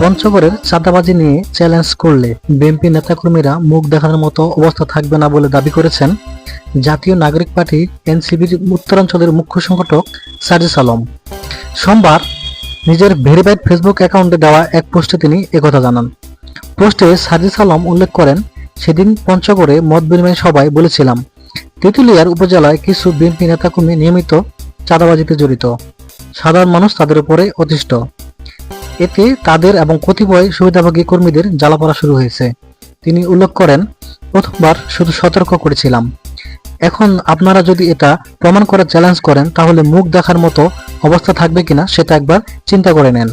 পঞ্চগড়ের চাঁদাবাজি নিয়ে চ্যালেঞ্জ করলে বিএনপি নেতাকর্মীরা মুখ দেখানোর মতো অবস্থা থাকবে না বলে দাবি করেছেন জাতীয় নাগরিক পার্টি এনসিবির উত্তরাঞ্চলের মুখ্য সংগঠক সাজিস আলম। সোমবার নিজের ভেরিফাইড ফেসবুক অ্যাকাউন্টে দেওয়া এক পোস্টে তিনি একথা জানান। পোস্টে সাজিস আলম উল্লেখ করেন, সেদিন পঞ্চগড়ে মত বিনিময় সভায় বলেছিলাম, তেঁতুলিয়ার উপজেলায় কিছু বিএনপি নেতাকর্মী নিয়মিত চাঁদাবাজিতে জড়িত। সাধারণ মানুষ তাদের উপরে অতিষ্ঠ। এতে তাদের এবং কতিপয় সুবিধাভোগী কর্মীদের জ্বালাপড়া শুরু হয়েছে। তিনি উল্লেখ করেন, প্রথমবার শুধু সতর্ক করেছিলাম। এখন আপনারা যদি এটা প্রমাণ করার চ্যালেঞ্জ করেন, তাহলে মুখ দেখার মতো অবস্থা থাকবে কিনা সেটা একবার চিন্তা করে নেন।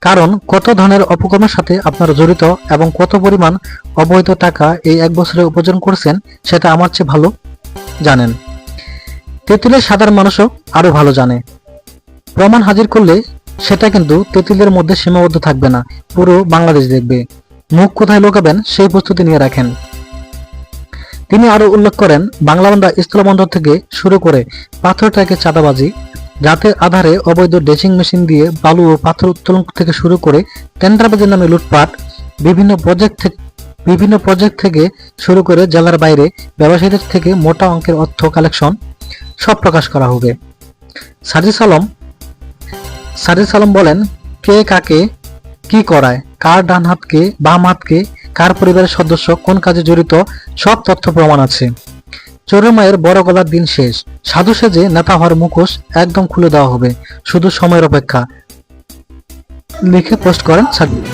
কারণ কত ধরনের অপকর্মের সাথে আপনারা জড়িত এবং কত পরিমাণ অবৈধ টাকা এই এক বছরে উপার্জন করছেন সেটা আমার চেয়ে ভালো জানেন। তেঁতুলের সাধারণ মানুষও আরও ভালো জানে। প্রমাণ হাজির করলে সেটা কিন্তু তেঁতুলের মধ্যে সীমাবদ্ধ থাকবে না। পুরো বাংলাদেশ দেখবে। মুখ কোথায় লুকাবেন সেই প্রস্তুতি নিয়ে রাখেন। তিনি আরও উল্লেখ করেন বাংলাবান্ধা স্থলবন্দর থেকে শুরু করে পাথর ট্রাকে চাঁদাবাজি, রাতের আধারে অবৈধ ড্রেসিং মেশিন দিয়ে বালু ও পাথর উত্তোলন থেকে শুরু করে টেন্ডারবাজির নামে লুটপাট, বিভিন্ন প্রজেক্ট থেকে বিভিন্ন প্রজেক্ট থেকে শুরু করে জেলার বাইরে ব্যবসায়ীদের থেকে মোটা অঙ্কের অর্থ কালেকশন সব প্রকাশ করা হবে। সাজিস আলম সাজিস আলম বলেন, কে কাকে, কি করায়, কার ডান হাতকে, বাম হাতকে, কার পরিবারের সদস্য, কোন কাজে জড়িত, সব তথ্য প্রমাণ আছে। চোরের মায়ের বড় গলার দিন শেষ। সাধু সেজে নেতা হওয়ার মুখোশ একদম খুলে দেওয়া হবে। শুধু সময়ের অপেক্ষা। লিখে পোস্ট করেন সাজিদ